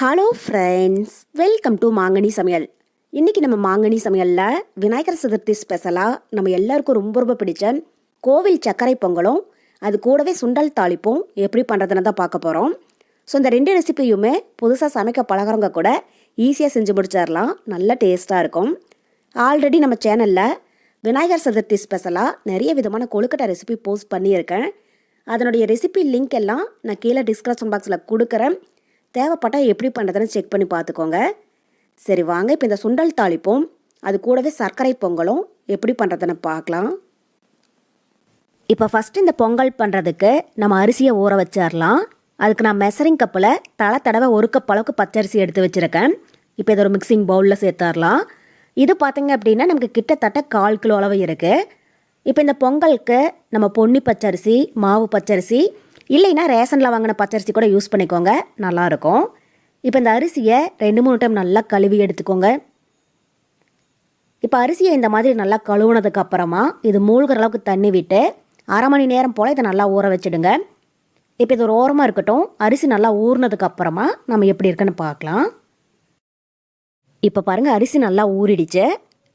Hello friends welcome to மாங்கனி சமையல் இன்றைக்கி நம்ம மாங்கனி சமையலில் விநாயகர் சதுர்த்தி ஸ்பெஷலாக நம்ம எல்லாருக்கும் ரொம்ப ரொம்ப பிடிச்ச கோவில் சர்க்கரை பொங்கலும் அது கூடவே சுண்டல் தாளிப்பும் எப்படி பண்ணுறதுன்னு தான் பார்க்க போகிறோம் ஸோ இந்த ரெண்டு ரெசிபியுமே புதுசாக சமைக்க பழகிறவங்க கூட ஈஸியாக செஞ்சு முடிச்சிடலாம். நல்ல டேஸ்ட்டாக இருக்கும். ஆல்ரெடி நம்ம சேனலில் விநாயகர் சதுர்த்தி ஸ்பெஷலாக நிறைய விதமான கொழுக்கட்டை ரெசிபி போஸ்ட் பண்ணியிருக்கேன். அதனுடைய ரெசிபி லிங்க் எல்லாம் நான் கீழே டிஸ்கிரிப்ஷன் பாக்ஸில் கொடுக்குறேன். தேவைப்பட்டால் எப்படி பண்ணுறதுன்னு செக் பண்ணி பார்த்துக்கோங்க. சரி வாங்க இப்போ இந்த சுண்டல் தாளிப்போம். அது கூடவே சர்க்கரை பொங்கலும் எப்படி பண்ணுறதுன்னு பார்க்கலாம். இப்போ ஃபஸ்ட்டு இந்த பொங்கல் பண்ணுறதுக்கு நம்ம அரிசியை ஊற வச்சிடலாம் அதுக்கு நான் மெசரிங் கப்பில் தலை தடவை ஒரு கப் அளவுக்கு பச்சரிசி எடுத்து வச்சுருக்கேன். இப்போ இதை ஒரு மிக்சிங் பவுலில் சேர்த்துடலாம் இது பார்த்தீங்க அப்படின்னா நமக்கு கிட்டத்தட்ட கால் கிலோ அளவு இருக்குது இப்போ இந்த பொங்கலுக்கு நம்ம பொன்னி பச்சரிசி மாவு பச்சரிசி இல்லைன்னா ரேஷனில் வாங்கின பச்சரிசி கூட யூஸ் பண்ணிக்கோங்க. நல்லாயிருக்கும். இப்போ இந்த அரிசியை ரெண்டு மூணு டைம் நல்லா கழுவி எடுத்துக்கோங்க. இப்போ அரிசியை இந்த மாதிரி நல்லா கழுவுனதுக்கு அப்புறமா இது மூழ்கிற அளவுக்கு தண்ணி விட்டு அரை மணி நேரம் போல் இதை நல்லா ஊற வச்சுடுங்க. இப்போ இது ஒரு ஓரமாக இருக்கட்டும். அரிசி நல்லா ஊறினதுக்கு அப்புறமா நம்ம எப்படி இருக்குன்னு பார்க்கலாம். இப்போ பாருங்கள் அரிசி நல்லா ஊறிடுச்சு.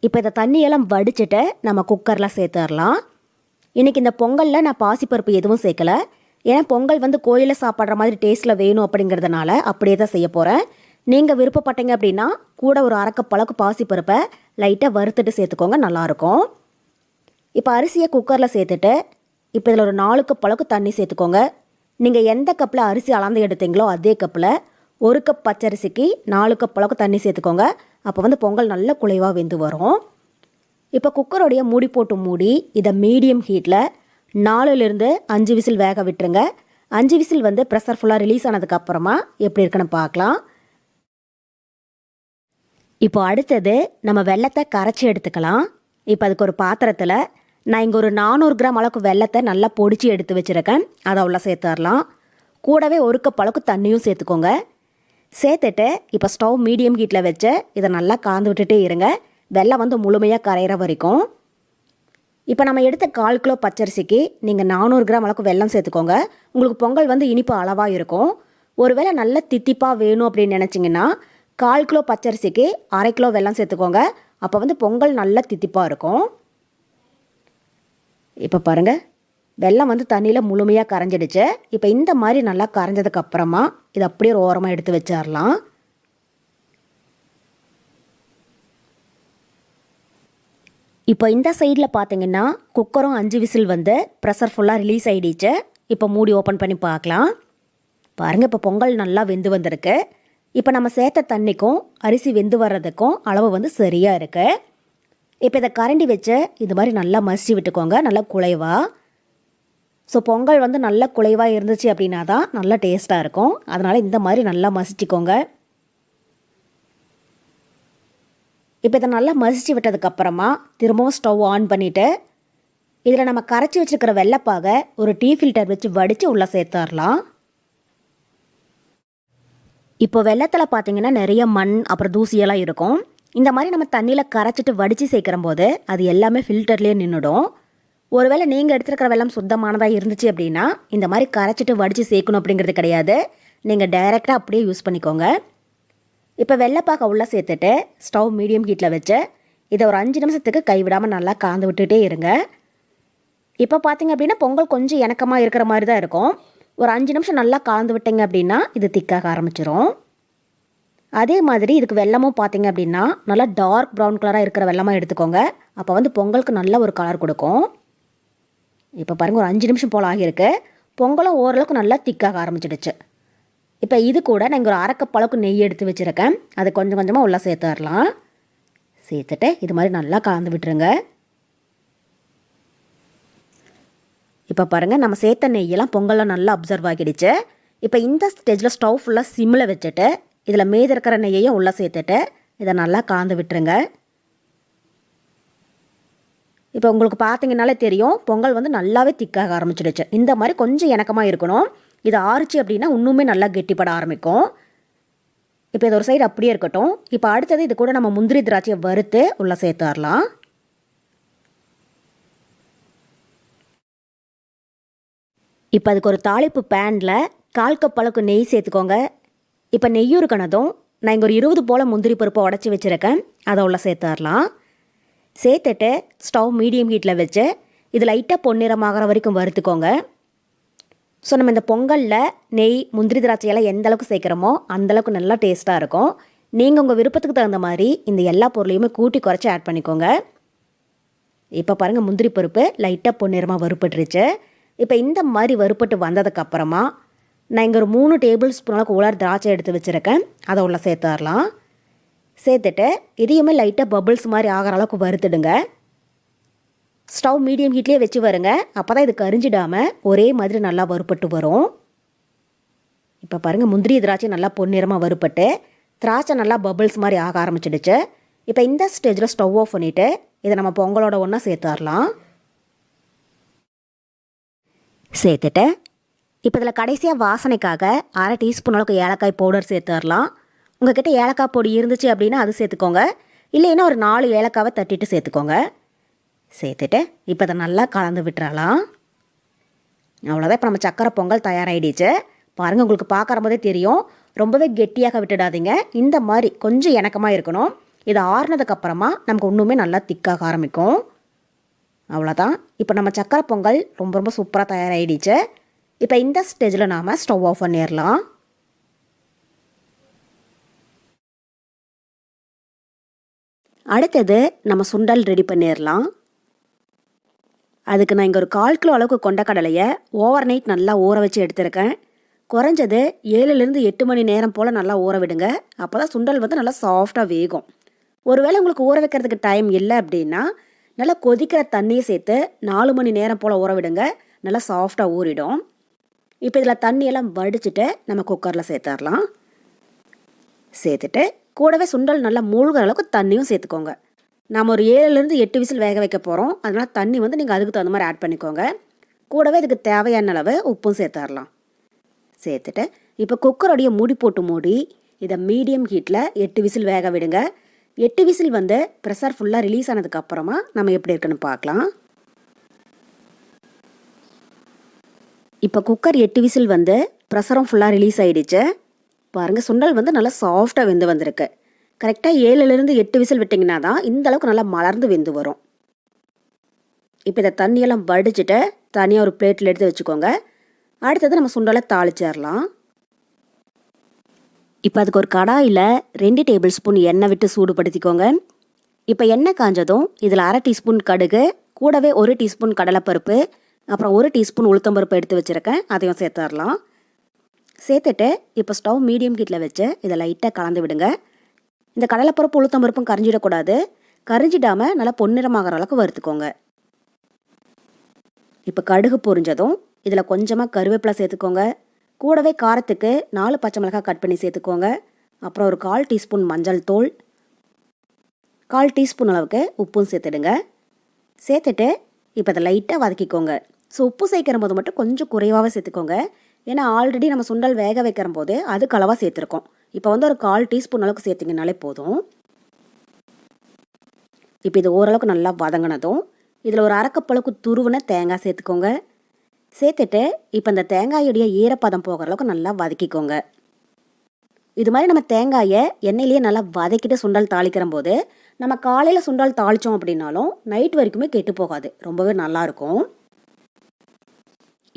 இப்போ இதை தண்ணியெல்லாம் வடிச்சிட்டு நம்ம குக்கரில் சேர்த்துடலாம். இன்றைக்கி இந்த பொங்கலில் நான் பாசிப்பருப்பு எதுவும் சேர்க்கல. ஏன்னா பொங்கல் வந்து கோயிலில் சாப்பிட்ற மாதிரி டேஸ்ட்டில் வேணும் அப்படிங்கிறதுனால அப்படியே தான் செய்ய போகிறேன் நீங்கள் விருப்பப்பட்டீங்க அப்படின்னா கூட ஒரு அரைக்க பழக்கு பாசிப்பருப்பை லைட்டாக வறுத்துட்டு சேர்த்துக்கோங்க நல்லாயிருக்கும் இப்போ அரிசியை குக்கரில் சேர்த்துட்டு இப்போ இதில் ஒரு நாலு கப் அளவுக்கு தண்ணி சேர்த்துக்கோங்க. நீங்கள் எந்த கப்பில் அரிசி அளந்து எடுத்தீங்களோ அதே கப்பில் ஒரு கப் பச்சரிசிக்கு நாலு கப் அளவுக்கு தண்ணி சேர்த்துக்கோங்க. அப்போ வந்து பொங்கல் நல்ல குலைவாக வெந்து வரும். இப்போ குக்கருடைய மூடி போட்டு மூடி இதை மீடியம் ஹீட்டில் நாலுலேருந்து அஞ்சு விசில் வேக விட்டுருங்க. அஞ்சு விசில் வந்து ப்ரெஷர் ஃபுல்லாக ரிலீஸ் ஆனதுக்கப்புறமா எப்படி இருக்குன்னு பார்க்கலாம். இப்போ அடுத்தது நம்ம வெள்ளத்தை கரைச்சி எடுத்துக்கலாம். இப்போ அதுக்கு ஒரு பாத்திரத்தில் நான் இங்கே ஒரு நானூறு கிராம் அளவுக்கு வெள்ளத்தை நல்லா பொடிச்சு எடுத்து வச்சுருக்கேன். அதை உள்ள சேர்த்துடலாம். கூடவே ஒரு கப் அளவுக்கு தண்ணியும் சேர்த்துக்கோங்க. சேர்த்துட்டு இப்போ ஸ்டவ் மீடியம் ஹீட்டில் வச்சு இதை நல்லா கலந்து விட்டுட்டே இருங்க. வெள்ளம் வந்து முழுமையாக கரையிற வரைக்கும். இப்போ நம்ம எடுத்த கால் கிலோ பச்சரிசிக்கு நீங்கள் நானூறு கிராம் அளவுக்கு வெல்லம் சேர்த்துக்கோங்க. உங்களுக்கு பொங்கல் வந்து இனிப்பு அளவாக இருக்கும். ஒருவேளை நல்ல தித்திப்பாக வேணும் அப்படின்னு நினச்சிங்கன்னா கால் கிலோ பச்சரிசிக்கு அரை கிலோ வெல்லம் சேர்த்துக்கோங்க. அப்போ வந்து பொங்கல் நல்ல தித்திப்பாக இருக்கும். இப்போ பாருங்கள் வெல்லம் வந்து தண்ணியில் முழுமையாக கரைஞ்சிடுச்சு. இப்போ இந்த மாதிரி நல்லா கரைஞ்சதுக்கப்புறமா இதை அப்படியே ஒரு ஓரமாக எடுத்து வச்சிடலாம் இப்போ இந்த சைடில் பார்த்தீங்கன்னா குக்கரும் அஞ்சு விசில் வந்து ப்ரெஷர் ஃபுல்லாக ரிலீஸ் ஆகிடுச்சு இப்போ மூடி ஓப்பன் பண்ணி பார்க்கலாம். பாருங்கள் இப்போ பொங்கல் நல்லா வெந்து வந்திருக்கு. இப்போ நம்ம சேர்த்த தண்ணிக்கும் அரிசி வெந்து வர்றதுக்கும் அளவு வந்து சரியாக இருக்குது இப்போ இதை கரண்டி வச்சு இது மாதிரி நல்லா மசிச்சு விட்டுக்கோங்க நல்லா குலைவாக ஸோ பொங்கல் வந்து நல்லா குலைவாக இருந்துச்சு அப்படின்னா தான் நல்லா டேஸ்ட்டாக இருக்கும். அதனால் இந்த மாதிரி நல்லா மசிச்சுக்கோங்க. இப்போ இதை நல்லா மசிச்சு விட்டதுக்கப்புறமா திரும்பவும் ஸ்டவ் ஆன் பண்ணிவிட்டு இதில் நம்ம கரைச்சி வச்சுருக்கிற வெள்ளைப்பாக ஒரு டீ ஃபில்டர் வச்சு வடித்து உள்ளே சேர்த்துடலாம் இப்போ வெள்ளத்தில் பார்த்தீங்கன்னா நிறைய மண் அப்புறம் தூசியெல்லாம் இருக்கும். இந்த மாதிரி நம்ம தண்ணியில் கரைச்சிட்டு வடித்து சேர்க்குற போது அது எல்லாமே ஃபில்டர்லேயே நின்றுடும் ஒருவேளை நீங்கள் எடுத்துருக்கிற வெள்ளம் சுத்தமானதாக இருந்துச்சு அப்படின்னா இந்த மாதிரி கரைச்சிட்டு வடித்து சேர்க்கணும் அப்படிங்கிறது கிடையாது. நீங்கள் டைரெக்டாக அப்படியே யூஸ் பண்ணிக்கோங்க. இப்போ வெள்ளைப்பாக்க உள்ளே சேர்த்துட்டு ஸ்டவ் மீடியம் ஹீட்டில் வச்சு இதை ஒரு அஞ்சு நிமிஷத்துக்கு கைவிடாமல் நல்லா காந்து விட்டுட்டே இருங்க. இப்போ பார்த்தீங்க அப்படின்னா பொங்கல் கொஞ்சம் இணக்கமாக இருக்கிற மாதிரி தான் இருக்கும். ஒரு அஞ்சு நிமிஷம் நல்லா கலந்து விட்டீங்க அப்படின்னா இது திக்காக ஆரம்பிச்சிரும். அதே மாதிரி இதுக்கு வெள்ளமும் பார்த்தீங்க அப்படின்னா நல்லா டார்க் ப்ரௌன் கலராக இருக்கிற வெள்ளமாக எடுத்துக்கோங்க. அப்போ வந்து பொங்கலுக்கு நல்ல ஒரு கலர் கொடுக்கும். இப்போ பாருங்கள் ஒரு அஞ்சு நிமிஷம் போல் ஆகியிருக்கு. பொங்கலும் ஓரளவுக்கு நல்லா திக்காக ஆரம்பிச்சிடுச்சு. இப்போ இது கூட நான் இங்கே ஒரு அரைக்கப் நெய் எடுத்து வச்சுருக்கேன். அதை கொஞ்சம் கொஞ்சமாக உள்ளே சேர்த்துடலாம் சேர்த்துட்டு இது மாதிரி நல்லா கலந்து விட்டுருங்க. இப்போ பாருங்கள் நம்ம சேர்த்த நெய்யெல்லாம் பொங்கலில் நல்லா அப்சர்வ் ஆகிடுச்சு. இப்போ இந்த ஸ்டேஜில் ஸ்டவ் ஃபுல்லாக சிம்மில் வச்சுட்டு இதில் மீதி இருக்கிற நெய்யையும் உள்ளே சேர்த்துட்டு இதை நல்லா கலந்து விட்டுருங்க. இப்போ உங்களுக்கு பார்த்தீங்கனாலே தெரியும் பொங்கல் வந்து நல்லாவே திக்காக ஆரம்பிச்சிடுச்சு. இந்த மாதிரி கொஞ்சம் இணக்கமாக இருக்கணும். இது ஆறுச்சு அப்படின்னா இன்னுமே நல்லா கெட்டிப்பட ஆரம்பிக்கும். இப்போ இது ஒரு சைடு அப்படியே இருக்கட்டும். இப்போ அடுத்தது இது கூட நம்ம முந்திரி திராட்சையை வறுத்து உள்ளே சேர்த்துடலாம் இப்போ அதுக்கு ஒரு தாளிப்பு பேனில் கால் கப் அளவுக்கு நெய் சேர்த்துக்கோங்க. இப்போ நெய்யும் இருக்கணதும் நான் இங்கே ஒரு இருபது போல் முந்திரி பருப்பை உடச்சி வச்சுருக்கேன். அதை உள்ளே சேர்த்துடலாம் சேர்த்துட்டு ஸ்டவ் மீடியம் ஹீட்டில் வச்சு இது லைட்டாக பொன்னிறமாகற வரைக்கும் வறுத்துக்கோங்க. ஸோ நம்ம இந்த பொங்கலில் நெய் முந்திரி திராட்சையெல்லாம் எந்த அளவுக்கு சேர்க்குறோமோ அந்தளவுக்கு நல்லா டேஸ்ட்டாக இருக்கும். நீங்கள் உங்கள் விருப்பத்துக்கு தகுந்த மாதிரி இந்த எல்லா பொருளையுமே கூட்டி குறைச்சி ஆட் பண்ணிக்கோங்க. இப்போ பாருங்கள் முந்திரி பருப்பு லைட்டாக பொன்னிறமாக வறுப்பட்டுருச்சு இப்போ இந்த மாதிரி வறுப்பட்டு வந்ததுக்கப்புறமா நான் இங்கே ஒரு மூணு டேபிள் ஸ்பூன் அளவுக்கு உலர் திராட்சை எடுத்து வச்சுருக்கேன். அதை உள்ள சேர்த்துடலாம் சேர்த்துட்டு இதையுமே லைட்டாக பபுள்ஸ் மாதிரி ஆகிற அளவுக்கு வறுத்துடுங்க. ஸ்டவ் மீடியம் ஹீட்லேயே வச்சு வருங்க. அப்போ தான் இது கரிஞ்சிடாமல் ஒரே மாதிரி நல்லா வறுப்பட்டு வரும். இப்போ பாருங்கள் முந்திரி திராட்சை நல்லா பொன்னிறமாக வறுப்பட்டு திராட்சை நல்லா பபிள்ஸ் மாதிரி ஆக ஆரம்பிச்சிடுச்சு. இப்போ இந்த ஸ்டேஜில் ஸ்டவ் ஆஃப் பண்ணிவிட்டு இதை நம்ம பொங்கலோட ஒன்றா சேர்த்துடலாம். சேர்த்துட்டு இப்போ இதில் கடைசியாக வாசனைக்காக அரை டீஸ்பூன் அளவுக்கு ஏலக்காய் பவுடர் சேர்த்துடலாம். உங்ககிட்ட ஏலக்காய் பொடி இருந்துச்சு அப்படின்னா அது சேர்த்துக்கோங்க. இல்லைன்னா ஒரு நாலு ஏலக்காவை தட்டிட்டு சேர்த்துக்கோங்க. சேர்த்துட்டு இப்போ அதை நல்லா கலந்து விட்டுறலாம். அவ்வளோதான் இப்போ நம்ம சக்கரை பொங்கல் தயாராகிடுச்சு பாருங்கள் உங்களுக்கு பார்க்குற போதே தெரியும். ரொம்பவே கெட்டியாக விட்டுடாதீங்க. இந்த மாதிரி கொஞ்சம் இணக்கமாக இருக்கணும். இது ஆறுனதுக்கப்புறமா நமக்கு ஒன்றுமே நல்லா திக்காக ஆரம்பிக்கும். அவ்வளோதான் இப்போ நம்ம சக்கரை பொங்கல் ரொம்ப ரொம்ப சூப்பராக தயாராகிடுச்சு இப்போ இந்த ஸ்டேஜில் நாம் ஸ்டவ் ஆஃப் பண்ணிடலாம். அடுத்தது நம்ம சுண்டல் ரெடி பண்ணிடலாம். அதுக்கு நான் இங்கே ஒரு கால் கிலோ அளவுக்கு கொண்டக்கடலையை ஓவர் நைட் நல்லா ஊற வச்சு எடுத்திருக்கேன். குறைஞ்சது ஏழுலேருந்து எட்டு மணி நேரம் போல் நல்லா ஊற விடுங்க. அப்போ தான் சுண்டல் வந்து நல்லா சாஃப்டாக வேகும். ஒருவேளை உங்களுக்கு ஊற வைக்கிறதுக்கு டைம் இல்லை அப்படின்னா நல்லா கொதிக்கிற தண்ணியை சேர்த்து நாலு மணி நேரம் போல் ஊற விடுங்க. நல்லா சாஃப்டாக ஊறிடும். இப்போ இதில் தண்ணியெல்லாம் வடிச்சுட்டு நம்ம குக்கரில் சேர்த்துடலாம். சேர்த்துட்டு கூடவே சுண்டல் நல்லா மூழ்கிற அளவுக்கு தண்ணியும் சேர்த்துக்கோங்க. நாம் ஒரு ஏழுலேருந்து எட்டு விசில் வேக வைக்க போகிறோம் அதனால் தண்ணி வந்து நீங்கள் அதுக்கு தகுந்த மாதிரி ஆட் பண்ணிக்கோங்க. கூடவே இதுக்கு தேவையான அளவு உப்பும் சேர்த்துடலாம் சேர்த்துட்டு இப்போ குக்கரோடைய மூடி போட்டு மூடி இதை மீடியம் ஹீட்டில் எட்டு விசில் வேக விடுங்க. எட்டு விசில் வந்து ப்ரெஷர் ஃபுல்லாக ரிலீஸ் ஆனதுக்கப்புறமா நம்ம எப்படி இருக்குன்னு பார்க்கலாம். இப்போ குக்கர் எட்டு விசில் வந்து ப்ரெஷரும் ஃபுல்லாக ரிலீஸ் ஆகிடுச்சு பாருங்கள் சுண்டல் வந்து நல்லா சாஃப்டாக வெந்து வந்திருக்கு. கரெக்டாக ஏழுலேருந்து எட்டு விசில் விட்டிங்கன்னா தான் இந்த அளவுக்கு நல்லா மலர்ந்து வெந்து வரும். இப்போ இதை தண்ணியெல்லாம் வடிச்சிட்டு தனியாக ஒரு பிளேட்டில் எடுத்து வச்சுக்கோங்க. அடுத்தது நம்ம சுண்டலை தாளிச்சிடலாம். இப்போ அதுக்கு ஒரு கடாயில் ரெண்டு டேபிள் ஸ்பூன் எண்ணெய் விட்டு சூடுபடுத்திக்கோங்க. இப்போ எண்ணெய் காஞ்சதும் இதில் அரை டீஸ்பூன் கடுகு கூடவே ஒரு டீஸ்பூன் கடலைப்பருப்பு அப்புறம் ஒரு டீஸ்பூன் உளுத்தம்பருப்பு எடுத்து வச்சுருக்கேன். அதையும் சேர்த்துடலாம். சேர்த்துட்டு இப்போ ஸ்டவ் மீடியம் ஹீட்டில் வச்சு இதை லைட்டாக கலந்து விடுங்க. இந்த கடலைப்பருப்பு உளுத்தம்பருப்பும் கரிஞ்சிடக்கூடாது. கரிஞ்சிடாமல் நல்லா பொன்னிறமாகற அளவுக்கு வறுத்துக்கோங்க. இப்போ கடுகு பொரிஞ்சதும் இதில் கொஞ்சமாக கருவேப்பிலை சேர்த்துக்கோங்க. கூடவே காரத்துக்கு நாலு பச்சை மிளகாய் கட் பண்ணி சேர்த்துக்கோங்க. அப்புறம் ஒரு கால் டீஸ்பூன் மஞ்சள் தூள். கால் டீஸ்பூன் அளவுக்கு உப்பும் சேர்த்துடுங்க. சேர்த்துட்டு இப்போ அதை லைட்டாக வதக்கிக்கோங்க. ஸோ உப்பு சேர்க்கிற போது மட்டும் கொஞ்சம் குறைவாகவே சேர்த்துக்கோங்க. ஏன்னா ஆல்ரெடி நம்ம சுண்டல் வேக வைக்கிற போது அது அளவாக சேர்த்துருக்கோம். இப்போ வந்து ஒரு கால் டீஸ்பூன் அளவுக்கு சேர்த்திங்கனாலே போதும். இப்போ இது ஓரளவுக்கு நல்லா வதங்கினதும் இதில் ஒரு அரைக்கப்பளவுக்கு துருவின தேங்காய் சேர்த்துக்கோங்க. சேர்த்துட்டு இப்போ இந்த தேங்காயுடைய ஈரப்பதம் போகிற அளவுக்கு நல்லா வதக்கிக்கோங்க. இது மாதிரி நம்ம தேங்காயை எண்ணெயிலேயே நல்லா வதக்கிட்டு சுண்டல் தாளிக்கிற போது நம்ம காலையில் சுண்டல் தாளித்தோம் அப்படின்னாலும் நைட் வரைக்குமே கெட்டு போகாது. ரொம்பவே நல்லாயிருக்கும்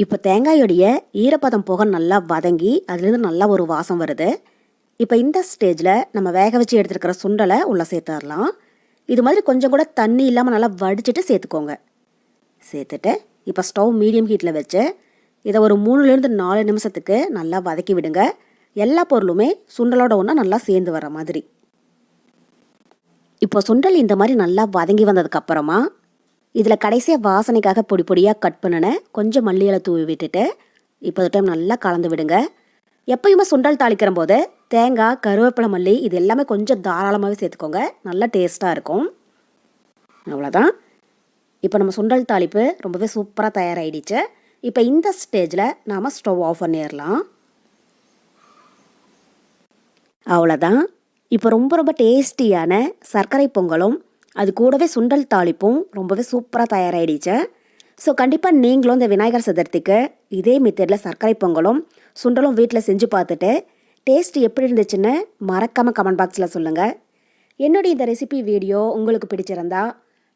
இப்போ தேங்காயுடைய ஈரப்பதம் போக நல்லா வதங்கி அதுலேருந்து நல்லா ஒரு வாசம் வருது. இப்போ இந்த ஸ்டேஜில் நம்ம வேக வச்சு எடுத்துருக்கிற சுண்டலை உள்ளே சேர்த்துடலாம். இது மாதிரி கொஞ்சம் கூட தண்ணி இல்லாமல் நல்லா வடிச்சிட்டு சேர்த்துக்கோங்க. சேர்த்துட்டு இப்போ ஸ்டவ் மீடியம் ஹீட்டில் வச்சு இதை ஒரு மூணுலேருந்து நாலு நிமிஷத்துக்கு நல்லா வதக்கி விடுங்க. எல்லா பொருளுமே சுண்டலோட ஒன்றா நல்லா சேர்ந்து வர மாதிரி. இப்போ சுண்டல் இந்த மாதிரி நல்லா வதங்கி வந்ததுக்கப்புறமா இதில் கடைசியாக வாசனைக்காக பொடி பொடியாக கட் பண்ணின கொஞ்சம் மல்லி தூவி விட்டுட்டு இப்போ ஒரு டைம் நல்லா கலந்து விடுங்க. எப்பயுமே சுண்டல் தாளிக்கிற போது தேங்காய் கருவேப்பிலை மல்லி இது எல்லாமே கொஞ்சம் தாராளமாகவே சேர்த்துக்கோங்க. நல்லா டேஸ்ட்டாக இருக்கும். அவ்வளோதான் இப்போ நம்ம சுண்டல் தாளிப்பு ரொம்பவே சூப்பராக தயாராகிடுச்சு இப்போ இந்த ஸ்டேஜில் நாம் ஸ்டவ் ஆஃப் பண்ணிடலாம். அவ்வளோதான் இப்போ ரொம்ப ரொம்ப டேஸ்டியான சர்க்கரை பொங்கலும் அது கூடவே சுண்டல் தாளிப்பும் ரொம்பவே சூப்பராக தயாராகிடுச்சு ஸோ கண்டிப்பாக நீங்களும் இந்த விநாயகர் சதுர்த்திக்கு இதே மெத்தடில் சர்க்கரை பொங்கலும் சுண்டலும் வீட்டில் செஞ்சு பார்த்துட்டு டேஸ்ட் எப்படி இருந்துச்சுன்னு மறக்காமல் கமெண்ட் பாக்ஸில் சொல்லுங்கள் என்னுடைய இந்த ரெசிபி வீடியோ உங்களுக்கு பிடிச்சிருந்தா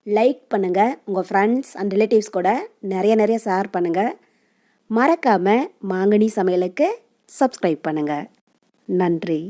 லைக் பண்ணுங்கள் உங்கள் ஃப்ரெண்ட்ஸ் அண்ட் ரிலேட்டிவ்ஸ் கூட நிறைய நிறைய ஷேர் பண்ணுங்கள் மறக்காமல் மாங்கனி சமையலுக்கு சப்ஸ்கிரைப் பண்ணுங்கள் நன்றி.